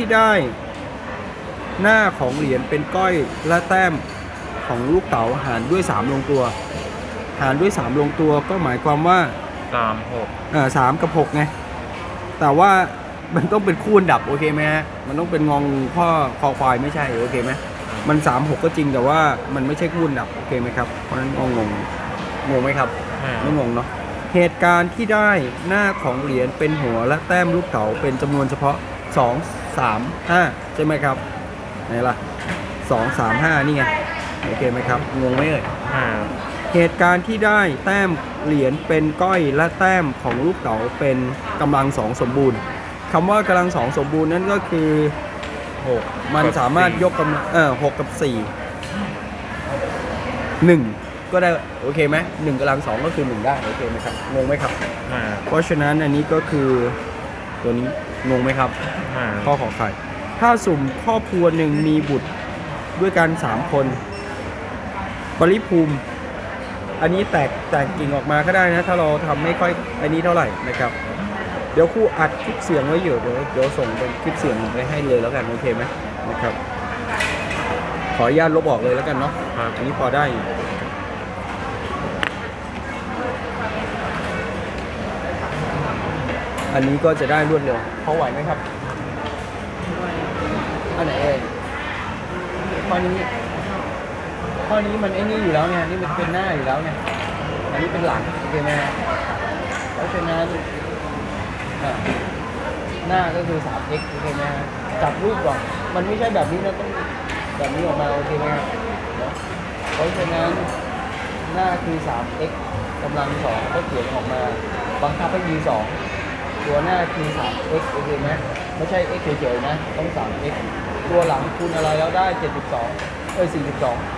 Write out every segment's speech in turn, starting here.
ที่ได้หน้าของเหรียญเป็นก้อยและแต้มของลูกเต๋าหารด้วย 3 ลงตัว หารด้วย 3 ลงตัวก็หมายความว่าสามหกเออสามกับ6ไงแต่ว่ามันต้องเป็นคูณดับโอเคไหมฮะมันต้องเป็นงองข้อคอควายไม่ใช่โอเคไหมมัน3 6ก็จริงแต่ว่ามันไม่ใช่คูณดับโอเคไหมครับเพราะฉะนั้นงงงงงไหมครับห้าไม่งงเนาะเหตุการณ์ที่ได้หน้าของเหรียญเป็นหัวและแต้มลูกเต๋าเป็นจำนวนเฉพาะ2 3 5 ใช่ไหมครับไหนล่ะ 2 3 5 นี่ไง โอเคไหมครับ งงไหมเอ่ยห้าเหตุการณ์ที่ได้แต้มเหรียญเป็นก้อยและแต้มของลูกเต๋าเป็นกำลังสองสมบูรณ์คำว่ากำลังสองสมบูรณ์นั่นก็คือหกมันสามารถยกกำลังเออหกกับสี่หนึ่งก็ได้โอเคไหมหนึ่งกำลังสองก็คือหนึ่งได้ โอเคไหมครับ งงไหมครับห้าเพราะฉะนั้นอันนี้ก็คือ ตัวนี้งงไหมครับห้าข้อของใครถ้าสุ่มครอบครัวหนึ่งมีบุตรด้วยกันสามคน ปริภูมิ อันนี้แตกแตกกิ่งออกมาก็ได้นะ ถ้าเราทำไม่ค่อยอันนี้เท่าไหร่นะครับ เดี๋ยวครูอัดคลิปเสียงไว้อยู่เดี๋ยวเดี๋ยวส่งเป็นคลิปเสียงไปให้เลยแล้วกันโอเคไหมนะครับ ขออนุญาตลบออกเลยแล้วกันเนาะครับ อันนี้พอได้อยู่ อันนี้ก็จะได้รวดเร็วพอไหวไหมครับอันไหนเอ่ยข้อนี้ข้อนี้มันไอ้นี่อยู่แล้วไงนี่มันเป็นหน้าอยู่แล้วไงอันนี้เป็นหลังโอเคไหมฮะเพราะฉะนั้นหน้าก็คือ 3x โอเคไหมฮะจับรูปก่อนมันไม่ใช่แบบนี้นะต้องแบบนี้ออกมาโอเคไหมครับเพราะฉะนั้นหน้าคือ 3x กำลังสองก็เขียนออกมา บังคับให้มี2 ตัวหน้าคือ 3x โอเคไหมไม่ใช่ x เฉยๆนะ ต้อง 3x ตัวหลังคูณอะไรแล้วได้ 72เอ้ย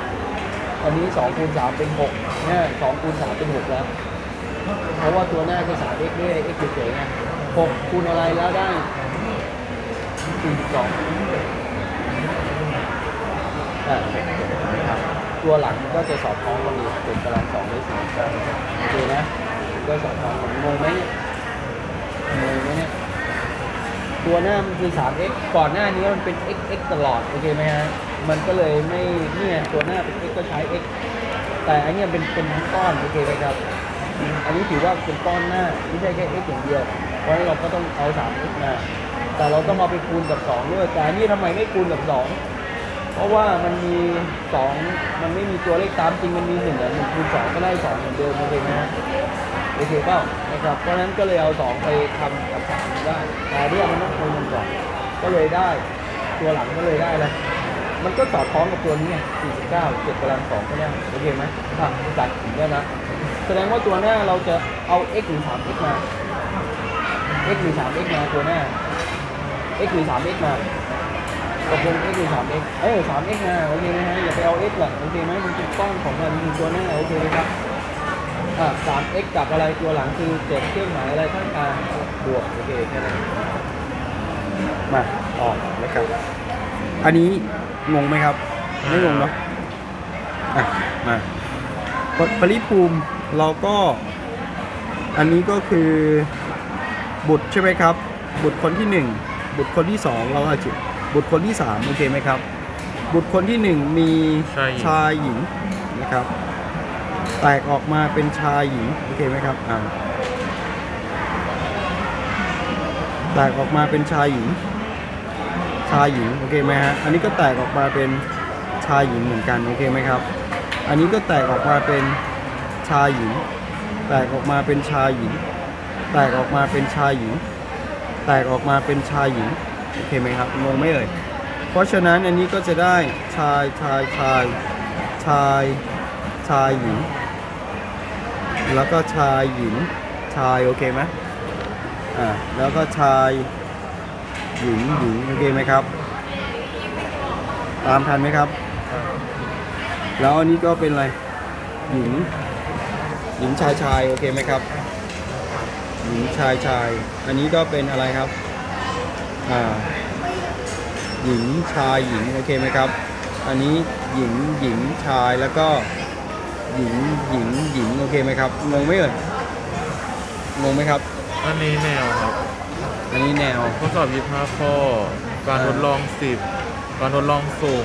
42อันนี้2คูณ3เป็น6เนี่ย2คูณ3เป็น6แล้วเพราะว่าตัวหน้าคือ 3x ด้วย x เฉยๆไง6คูณอะไรแล้วได้ 42อ่าครับตัวหลังก็จะสอดคล้องกันดีเป็นกำลังสองหรือสี่ครับโอเคนะก็สอดคล้องกันงงไหมเนี่ยงงไหมเนี่ย ตัวหน้ามันคือ 3x ก่อนหน้านี้มันเป็น xx ตลอด โอเคไหมฮะ มันก็เลยไม่เนี่ยตัวหน้าเป็น x ก็ใช้ x แต่อันนี้เป็นเป็นทั้งก้อน โอเคไหมครับ อันนี้ถือว่าเป็นก้อนหน้า ไม่ใช่แค่ x อย่างเดียว เพราะฉะนั้นเราก็ต้องเอา 3x มา แต่เราต้องเอาไปคูณกับ 2 ด้วย แต่อันนี้ทำไมไม่คูณกับ 2 เพราะว่ามันมี 2 มันไม่มีตัวเลขตามจริง มันมี1อะ1คูณ2ก็ได้2เหมือนเดิมโอเคไหมฮะโอเคเปล่านะครับ เพราะฉะนั้นก็เลยเอา 2 ไปทำกับ3ได้แต่เนี่ยมันต้อง ก่อน ก็เลยได้ ตัวหลังก็เลยได้แล้วมันก็สอดคล้องกับตัวนี้ไง49 7กำลัง2ก็ได้โอเคไหมถ้าจัดอย่างนี้นะ แสดงว่าตัวหน้าเราจะเอา x หรือ 3x มา x หรือ 3x มาตัวหน้า x หรือ 3x มาตกลง x หรือ 3x เอ้ย 3x มาโอเคไหมฮะอย่าไปเอา x หลักโอเคไหมมันเป็นก้อนของมันมีตัวหน้าโอเคไหมครับอ่า 3x กับอะไรตัวหลังคือเจ็ดเครื่องหมายอะไรข้างกลางบวกโอเคแค่นั้น มาออกนะครับ อันนี้งงไหมครับ ไม่งงเนาะอะมาปปริภูมิเราก็ อันนี้ก็คือบุตรใช่ไหมครับ บุตรคนที่หนึ่งบุตรคนที่สองเราอาจจะบุตรคนที่สามโอเคไหมครับ บุตรคนที่หนึ่งมีชายหญิงชายหญิงนะครับ แตกออกมาเป็นชายหญิง โอเคไหมครับอ่าแตกออกมาเป็นชายหญิง ชายหญิงโอเคไหมฮะอันนี้ก็แตกออกมาเป็นชายหญิงเหมือนกันโอเคไหมครับ อันนี้ก็แตกออกมาเป็นชายหญิง แตกออกมาเป็นชายหญิง แตกออกมาเป็นชายหญิง แตกออกมาเป็นชายหญิงโอเคไหมครับงงไหมเอ่ยเพราะฉะนั้นอันนี้ก็จะได้ชายชายชายชายชายหญิง แล้วก็ชายหญิงชายโอเคไหมอ่าแล้วก็ชาย หญิงหญิงโอเคไหมครับ ตามทันไหมครับ แล้วอันนี้ก็เป็นอะไร หญิง หญิงชายชายโอเคไหมครับ หญิงชายชาย อันนี้ก็เป็นอะไรครับ อ่า หญิงชายหญิงโอเคไหมครับ อันนี้หญิงหญิงชายแล้วก็ หญิงหญิงหญิงโอเคไหมครับงงไหมเอ่ยงงไหมครับ อันนี้แนวครับ ออันนี้แนวข้อสอบ25ข้อ การทดลอง 10 การทดลองส่ง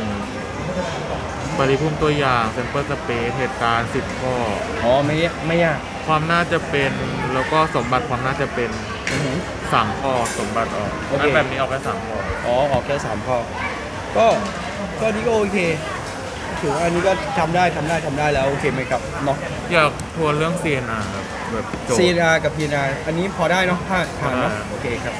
ปริภูมิตัวอย่างเซมเปิลสเปซเหตุการณ์ 10 ข้อ อ๋อไม่ไม่ยากความน่าจะเป็นแล้วก็สมบัติความน่าจะเป็น อือหือสามข้อสมบัติออกโอเค งั้นแบบนี้เอาแค่สามข้อ อ๋อออกแค่สามข้อก็ก็นี่ก็โอเคถือว่าอันนี้ก็ทำได้ทำได้ทำได้แล้วโอเคไหมครับเนาะ อยากทวนเรื่อง CNR ครับแบบโจทย์ CNR กับ PNR อันนี้พอได้เนาะผ่านผ่านเนาะอ่า โอเคครับ